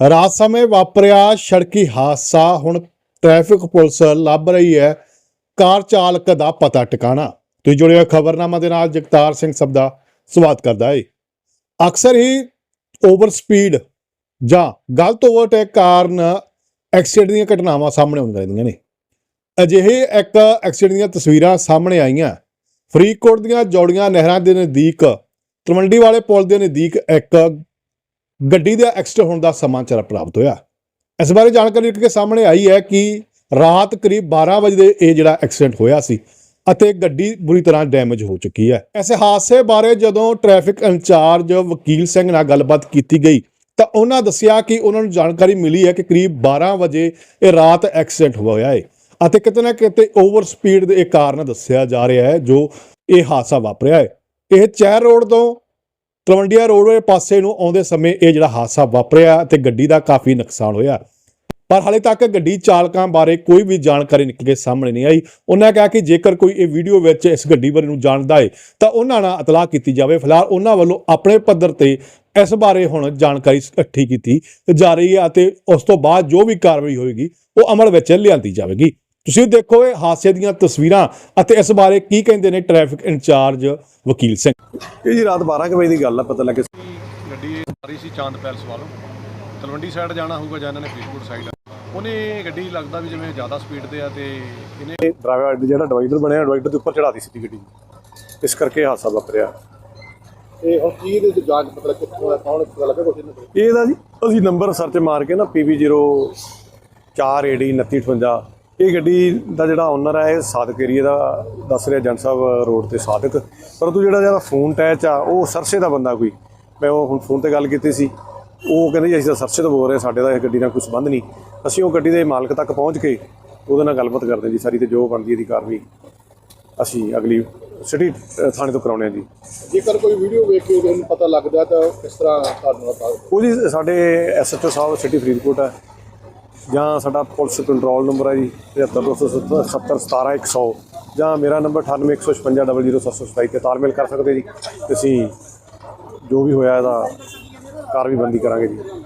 ਰਾਤ ਸਮੇਂ ਵਾਪਰਿਆ ਸੜਕੀ ਹਾਦਸਾ। ਹੁਣ ਟ੍ਰੈਫਿਕ ਪੁਲਿਸ ਲੱਭ ਰਹੀ ਹੈ ਕਾਰ ਚਾਲਕ ਦਾ ਪਤਾ ਟਿਕਾਣਾ। ਤੁਸੀਂ ਜੁੜੇ ਹੋ ਖਬਰਨਾਮਾ ਦੇ ਨਾਲ, ਜਗਤਾਰ ਸਿੰਘ ਸਭ ਦਾ ਸਵਾਗਤ ਕਰਦਾ ਹੈ। ਅਕਸਰ ਹੀ ਓਵਰ ਸਪੀਡ ਜਾਂ ਗਲਤ ਓਵਰਟੇਕ ਕਾਰਨ ਐਕਸੀਡੈਂਟ ਦੀਆਂ ਘਟਨਾਵਾਂ ਸਾਹਮਣੇ ਆਉਂਦੀਆਂ ਰਹਿੰਦੀਆਂ ਨੇ। ਅਜਿਹੇ ਇੱਕ ਐਕਸੀਡੈਂਟ ਦੀਆਂ ਤਸਵੀਰਾਂ ਸਾਹਮਣੇ ਆਈਆਂ। ਫਰੀਦਕੋਟ ਦੀਆਂ ਜੋੜੀਆਂ ਨਹਿਰਾਂ ਦੇ ਨਜ਼ਦੀਕ, ਤਲਵੰਡੀ ਵਾਲੇ ਪੁਲ ਦੇ ਨਜ਼ਦੀਕ ਇੱਕ ਗੱਡੀ ਦਾ ਐਕਸੀਡੈਂਟ ਹੋਣ ਦਾ ਸਮਾਚਾਰ ਪ੍ਰਾਪਤ ਹੋਇਆ। ਇਸ ਬਾਰੇ ਜਾਣਕਾਰੀ ਨਿਕਲ ਕੇ ਸਾਹਮਣੇ ਆਈ ਹੈ ਕਿ ਰਾਤ ਕਰੀਬ 12 ਵਜੇ ਦੇ ਇਹ ਜਿਹੜਾ ਐਕਸੀਡੈਂਟ ਹੋਇਆ ਸੀ ਅਤੇ ਗੱਡੀ ਬੁਰੀ ਤਰ੍ਹਾਂ ਡੈਮੇਜ ਹੋ ਚੁੱਕੀ ਹੈ। ਇਸ ਹਾਦਸੇ ਬਾਰੇ ਜਦੋਂ ਟ੍ਰੈਫਿਕ ਇੰਚਾਰਜ ਵਕੀਲ ਸਿੰਘ ਨਾਲ ਗੱਲਬਾਤ ਕੀਤੀ ਗਈ ਤਾਂ ਉਹਨਾਂ ਦੱਸਿਆ ਕਿ ਉਹਨਾਂ ਨੂੰ ਜਾਣਕਾਰੀ ਮਿਲੀ ਹੈ ਕਿ ਕਰੀਬ 12 ਵਜੇ ਇਹ ਰਾਤ ਐਕਸੀਡੈਂਟ ਹੋਇਆ ਹੈ ਅਤੇ ਕਿਤੇ ਨਾ ਕਿਤੇ ਓਵਰ ਸਪੀਡ ਦੇ ਕਾਰਨ ਦੱਸਿਆ ਜਾ ਰਿਹਾ ਹੈ ਜੋ ਇਹ ਹਾਦਸਾ ਵਾਪਰਿਆ ਹੈ। ਇਹ ਚੈਰ ਰੋਡ ਤੋਂ ਤਲਵੰਡੀਆ ਰੋਡ ਦੇ ਪਾਸੇ ਨੂੰ ਆਉਂਦੇ ਸਮੇਂ ਇਹ ਜਿਹੜਾ ਹਾਦਸਾ ਵਾਪਰਿਆ ਤੇ ਗੱਡੀ ਦਾ ਕਾਫੀ ਨੁਕਸਾਨ ਹੋਇਆ। ਪਰ ਹਾਲੇ ਤੱਕ ਗੱਡੀ ਚਾਲਕਾਂ ਬਾਰੇ ਕੋਈ ਵੀ ਜਾਣਕਾਰੀ ਨਿਕਲ ਕੇ ਸਾਹਮਣੇ ਨਹੀਂ ਆਈ। ਉਹਨਾਂ ਕਿਹਾ ਕਿ ਜੇਕਰ ਕੋਈ ਇਹ ਵੀਡੀਓ ਵਿੱਚ ਇਸ ਗੱਡੀ ਬਾਰੇ ਨੂੰ ਜਾਣਦਾ ਹੈ, ਤਾਂ ਉਹਨਾਂ ਨਾਲ ਇਤਲਾਹ ਕੀਤੀ ਜਾਵੇ। ਫਿਲਹਾਲ ਉਹਨਾਂ ਵੱਲੋਂ ਆਪਣੇ ਪੱਧਰ ਤੇ ਇਸ ਬਾਰੇ ਹੁਣ ਜਾਣਕਾਰੀ ਇਕੱਠੀ ਕੀਤੀ ਜਾ ਰਹੀ ਹੈ ਅਤੇ ਉਸ ਤੋਂ ਬਾਅਦ ਜੋ ਵੀ ਕਾਰਵਾਈ ਹੋਏਗੀ, ਉਹ ਅਮਲ ਵਿੱਚ ਲਿਆਂਦੀ ਜਾਵੇਗੀ। ਤੁਸੀਂ ਦੇਖੋ ਇਹ ਹਾਦਸੇ ਦੀਆਂ ਤਸਵੀਰਾਂ ਅਤੇ ਇਸ ਬਾਰੇ ਕੀ ਕਹਿੰਦੇ ਨੇ ਟ੍ਰੈਫਿਕ ਇੰਚਾਰਜ ਵਕੀਲ ਸਿੰਘ? ਇਹ ਜੀ ਰਾਤ 12 ਕੁ ਵਜੇ ਦੀ ਗੱਲ ਆ ਪਤਾ ਲੱਗੇ ਗੱਡੀ ਆ ਰਹੀ ਸੀ ਚਾਂਦ ਪੈਲਸ ਵੱਲੋਂ। ਤਲਵੰਡੀ ਸਾਈਡ ਜਾਣਾ ਹੋਊਗਾ ਜਾਂ ਇਹਨਾਂ ਨੇ ਫਰੀਦਕੋਟ ਸਾਈਡ ਉਹਨੇ ਗੱਡੀ ਲੱਗਦਾ ਵੀ ਜਿਵੇਂ ਜ਼ਿਆਦਾ ਸਪੀਡ ਤੇ ਆ ਤੇ ਇਹਨੇ ਡਰਾਈਵਰ ਜਿਹੜਾ ਡਿਵਾਈਡਰ ਬਣਿਆ ਡਿਵਾਈਡਰ ਦੇ ਉੱਪਰ ਚੜਾਤੀ ਸੀ ਗੱਡੀ। ਇਸ ਕਰਕੇ ਹਾਦਸਾ ਵਾਪਰਿਆ। ਇਹ ਹੁਣ ਕੀ ਇਹਦੇ ਚ ਜਾਂਚ ਮਤਲਬ ਕਿੱਥੋਂ ਹੈ ਕੌਣ ਪਤਾ ਲੱਗਾ ਕੁਛ ਇਹਨੂੰ? ਇਹਦਾ ਜੀ ਅਸੀਂ ਨੰਬਰ ਸਰਚ ਮਾਰ ਕੇ ਨਾ PB04AD 2958 ਇਹ ਗੱਡੀ ਦਾ ਜਿਹੜਾ ਓਨਰ ਹੈ ਇਹ ਸਾਦਕ ਏਰੀਆ ਦਾ ਦੱਸ ਰਿਹਾ ਏਜੰਟ ਸਾਹਿਬ ਰੋਡ ਤੇ ਸਾਦਕ। ਪਰੰਤੂ ਜਿਹੜਾ ਜਿਹੜਾ ਫੋਨ ਟੈਚ ਆ ਉਹ ਸਰਸੇ ਦਾ ਬੰਦਾ ਕੋਈ। ਮੈਂ ਉਹ ਹੁਣ ਫੋਨ ਤੇ ਗੱਲ ਕੀਤੀ ਸੀ। ਉਹ ਕਹਿੰਦੇ ਅਸੀਂ ਤਾਂ ਸਰਸੇ ਤੋਂ ਬੋਲ ਰਹੇ ਹਾਂ, ਸਾਡੇ ਦਾ ਇਹ ਗੱਡੀ ਨਾਲ ਕੋਈ ਸੰਬੰਧ ਨਹੀਂ। ਅਸੀਂ ਉਹ ਗੱਡੀ ਦੇ ਮਾਲਕ ਤੱਕ ਪਹੁੰਚ ਕੇ ਉਹਦੇ ਨਾਲ ਗੱਲਬਾਤ ਕਰਦੇ ਜੀ ਸਾਰੀ ਤੇ ਜੋ ਬਣਦੀ ਇਹਦੀ ਕਾਰਵਾਈ। ਅਸੀਂ ਅਗਲੀ ਸਿਟੀ ਥਾਣੇ ਤੋਂ ਕਰਾਉਣੇ ਆ ਜੀ। ਜੇਕਰ ਕੋਈ ਵੀਡੀਓ ਵੇਖ ਕੇ ਉਹਨੂੰ ਪਤਾ ਲੱਗਦਾ ਤਾਂ ਕਿਸ ਤਰ੍ਹਾਂ ਤੁਹਾਨੂੰ ਪਤਾ ਉਹ ਜੀ ਸਾਡੇ ਐਸਐਚਓ ਸਾਹਿਬ ਸਿਟੀ ਫਰੀਦਕੋਟ ਹੈ ਜਾਂ ਸਾਡਾ ਪੁਲਿਸ ਕੰਟਰੋਲ ਨੰਬਰ ਹੈ ਜੀ 7527717100 ਜਾਂ ਮੇਰਾ ਨੰਬਰ 9815500727 ਤੇ ਤਾਲਮੇਲ ਕਰ ਸਕਦੇ ਜੀ, ਤੇ ਅਸੀਂ ਜੋ ਵੀ ਹੋਇਆ ਇਹਦਾ ਕਾਰਵਾਈ ਬੰਦੀ ਕਰਾਂਗੇ ਜੀ।